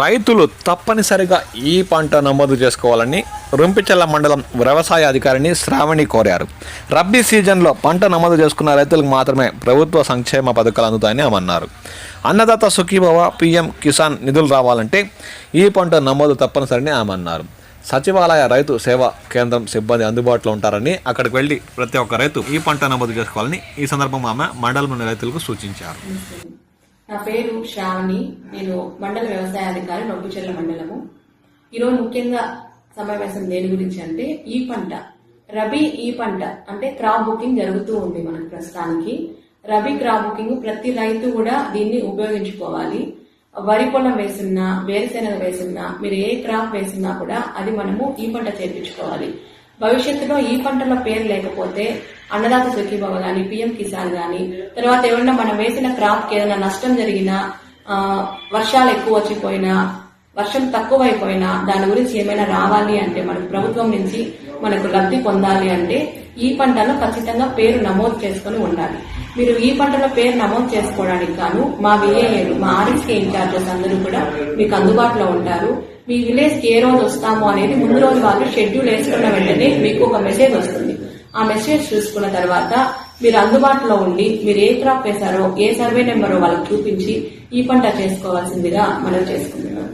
రైతులు తప్పనిసరిగా ఈ పంట నమోదు చేసుకోవాలని రుంపిచెల్ల మండలం వ్యవసాయ అధికారిని శ్రావణి కోరారు. రబ్బీ సీజన్లో పంట నమోదు చేసుకున్న రైతులకు మాత్రమే ప్రభుత్వ సంక్షేమ పథకాలు అందుతాయని ఆమె అన్నారు. అన్నదాత సుఖీభవ పిఎం కిసాన్ నిధులు రావాలంటే ఈ పంట నమోదు తప్పనిసరిని ఆమె అన్నారు. సచివాలయ రైతు సేవా కేంద్రం సిబ్బంది అందుబాటులో ఉంటారని అక్కడికి వెళ్ళి ప్రతి ఒక్క రైతు ఈ పంట నమోదు చేసుకోవాలని ఈ సందర్భంగా ఆమె మండలంలోని రైతులకు సూచించారు. నా పేరు శ్రావణి. నేను మండల వ్యవసాయ అధికారి నొప్పుచెర్ల మండలము. ఈరోజు ముఖ్యంగా సమావేశం దేని గురించి అంటే ఈ పంట రబీ ఈ పంట అంటే క్రాప్ బుకింగ్ జరుగుతూ ఉంది మనకు ప్రస్తుతానికి. రబీ క్రాప్ బుకింగ్ ప్రతి రైతు కూడా దీన్ని ఉపయోగించుకోవాలి. వరి పొలం వేసున్నా వేరుశెనగ వేసున్నా మీరు ఏ క్రాప్ వేసున్నా కూడా అది మనము ఈ పంట చేర్పించుకోవాలి. భవిష్యత్తులో ఈ పంటల పేరు లేకపోతే అన్నదాత సుఖీభవ గాని పిఎం కిసాన్ గాని తర్వాత ఏమన్నా మనం వేసిన క్రాప్కి ఏదైనా నష్టం జరిగినా ఆ, వర్షాలు ఎక్కువ వచ్చిపోయినా వర్షం తక్కువైపోయినా దాని గురించి ఏమైనా రావాలి అంటే మనకు ప్రభుత్వం నుంచి మనకు లబ్ధి పొందాలి అంటే ఈ పంటలో ఖచ్చితంగా పేరు నమోదు చేసుకుని ఉండాలి. మీరు ఈ పంటలో పేరు నమోదు చేసుకోవడానికి గాను మా విఏఏలు మా ఆర్ఎస్కే ఇన్ఛార్జెస్ అందరూ కూడా మీకు అందుబాటులో ఉంటారు. మీ విలేజ్ ఏ రోజు వస్తాము అనేది ముందు రోజు వాళ్ళు షెడ్యూల్ వేసుకున్న వెంటనే మీకు ఒక మెసేజ్ వస్తుంది. ఆ మెసేజ్ చూసుకున్న తర్వాత మీరు అందుబాటులో ఉండి మీరు ఏ క్రాప్ వేశారో ఏ సర్వే నెంబరో వాళ్ళకి చూపించి ఈ పంట చేసుకోవాల్సిందిగా మనం చేసుకుంటున్నాం